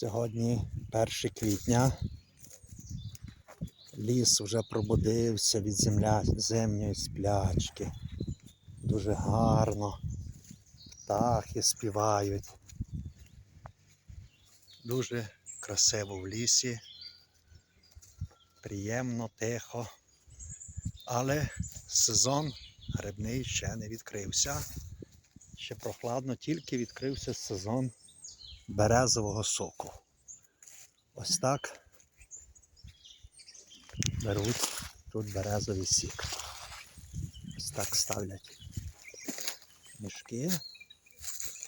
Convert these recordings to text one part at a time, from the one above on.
Сьогодні 1 квітня. Ліс вже пробудився від земля, зимньої сплячки. Дуже гарно. Птахи співають. Дуже красиво в лісі. Приємно, тихо. Але сезон грибний ще не відкрився. Ще прохладно, тільки відкрився сезон березового соку. Ось так беруть тут березовий сік. Ось так ставлять мішки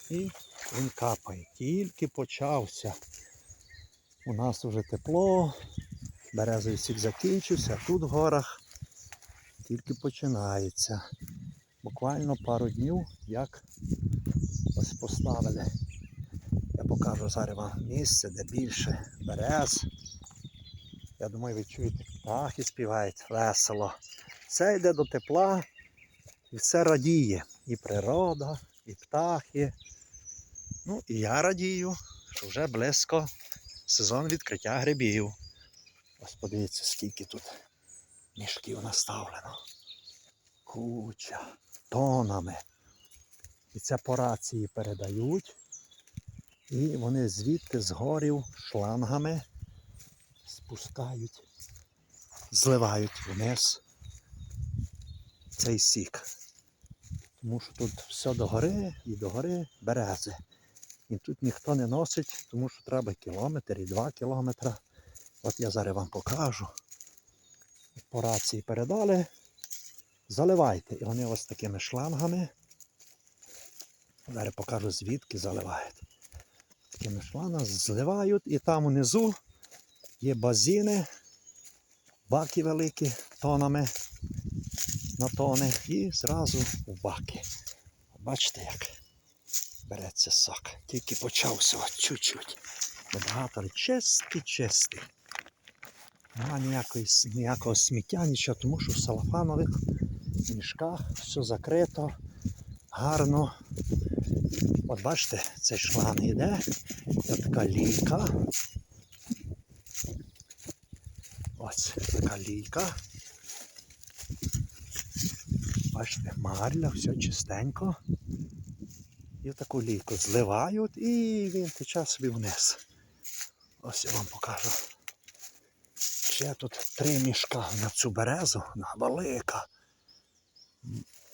і він капає. Тільки почався. У нас вже тепло, березовий сік закінчився, а тут в горах тільки починається. Буквально пару днів, як ось поставили. Покажу зараз вам місце, де більше берез. Я думаю, ви чуєте, птахи співають весело. Все йде до тепла і все радіє. І природа, і птахи. Ну і я радію, що вже близько сезон відкриття грибів. Ось подивіться, скільки тут мішків наставлено. Куча, тонами. І це по рації передають. І вони звідти з горів шлангами спускають, зливають вниз цей сік. Тому що тут все догори і догори берези. І тут ніхто не носить, тому що треба кілометр і два кілометри. От я зараз вам покажу. По рації передали. Заливайте. І вони ось такими шлангами. Зараз покажу звідки заливають такими шлангами зливають і там внизу є базіни, баки великі тонами на тони і зразу в баки. Бачите, як береться сок. Тільки почався чуть-чуть. Небагато, але чистий, чистий. Нема ніякої, ніякого сміття, нічого, тому що в салафанових мішках все закрито, гарно. От бачите, цей шланг йде, це така лійка. Ось така лійка. Бачите, марля, все чистенько. І в таку лійку зливають і він тече собі вниз. Ось я вам покажу. Ще тут три мішка на цю березу, на велика.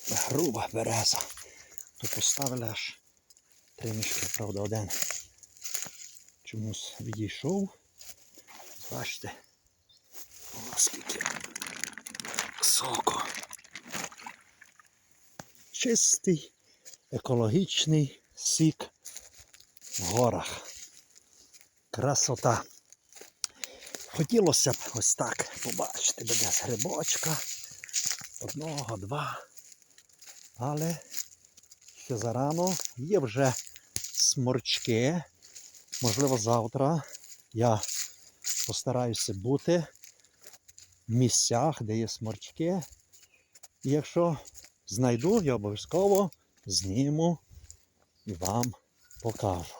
Груба береза. То поставили аж Три мішки, правда, один чомусь відійшов. Бачите, о, скільки соку. Чистий, екологічний сік в горах. Красота. Хотілося б ось так побачити без грибочка. Одного, два. Але ще зарано. Є вже сморчки. Можливо, завтра я постараюся бути в місцях, де є сморчки. І якщо знайду, я обов'язково зніму і вам покажу.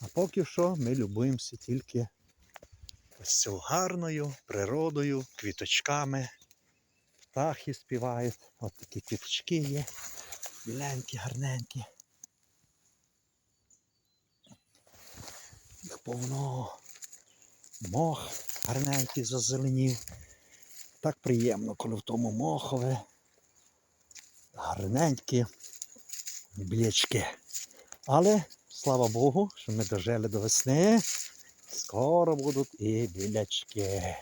А поки що ми любуємося тільки ось цю гарною природою, квіточками. Птахи співають, от такі квіточки є. Біленькі, гарненькі. Їх повно. Мох гарненький зазеленів. Так приємно, коли в тому мохове. Гарненькі білячки. Але, слава Богу, що ми дожили до весни. Скоро будуть і білячки.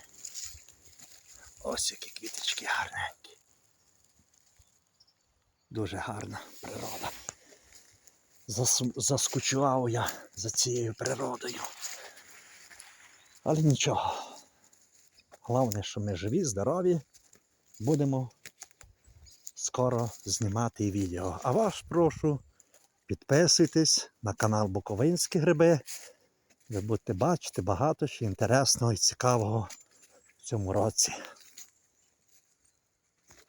Ось які квіточки гарненькі. Дуже гарна природа. Засу- Заскучував я за цією природою. Але нічого. Головне, що ми живі, здорові. Будемо скоро знімати відео. А вас прошу, підписуйтесь на канал Буковинські гриби. Ви будете бачити багато ще інтересного і цікавого в цьому році.